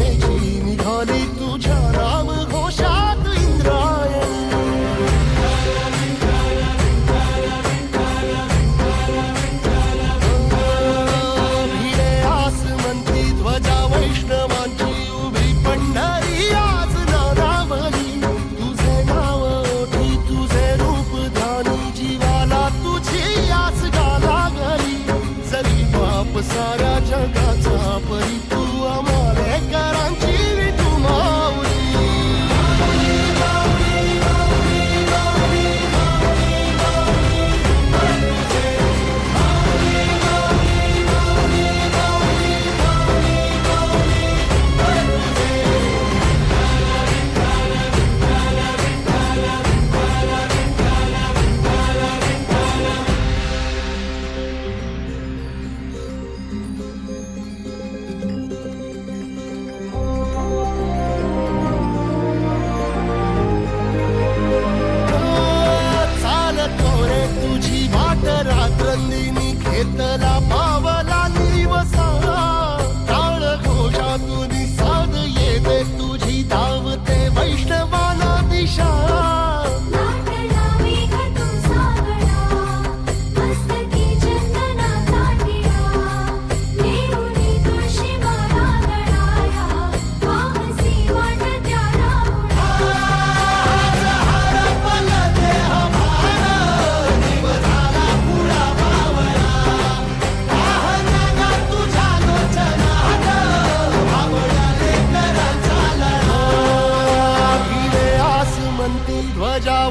वेळेची निघाली तुझ्या राम घोषात आस म्हणती ध्वजा वैष्णवांची उभी पंढरी आज नादावली. तुझे नाव ओठी तुझे रूप धानी जीवाला तुझी आज गाला गली जरी बाप सारा जगाचा परी तुझी वाट रात्रंदिनी घेतला.